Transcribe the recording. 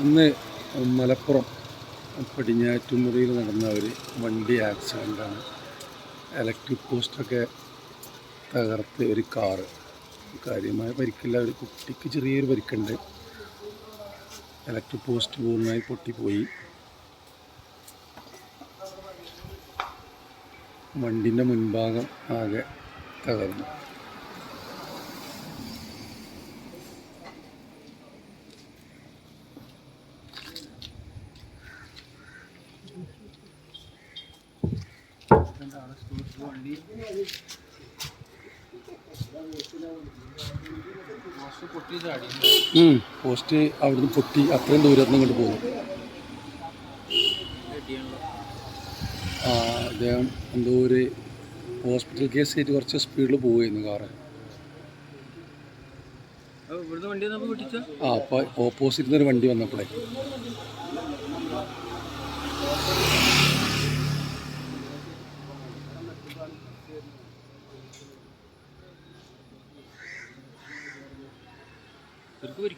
ഇന്ന് മലപ്പുറം പടിഞ്ഞാറ്റുമുറിയിൽ നടന്ന ഒരു വണ്ടി ആക്സിഡന്റാണ്. ഇലക്ട്രിക് പോസ്റ്റൊക്കെ തകർത്ത് ഒരു കാറ്. കാര്യമായ പരിക്കില്ല. ഒരു കുട്ടിക്ക് ചെറിയൊരു പരിക്കുണ്ട്. ഇലക്ട്രിക് പോസ്റ്റ് പൂർണമായി പൊട്ടിപ്പോയി. വണ്ടിന്റെ മുൻഭാഗം ആകെ തകർന്നു. ഉം. പോസ്റ്റ് അവിടുന്ന് പൊട്ടി അത്രയും ദൂരത്ത് നിന്ന് ഇങ്ങോട്ട് പോകും അദ്ദേഹം എന്തോ ഒരു ഹോസ്പിറ്റൽ കേസ് ആയിട്ട് കുറച്ച് സ്പീഡിൽ പോവുമായിരുന്നു കാറ്. ആ അപ്പോൾ ഓപ്പോസിറ്റ് നിന്ന് ഒരു വണ്ടി വന്നപ്പോഴേ Григорий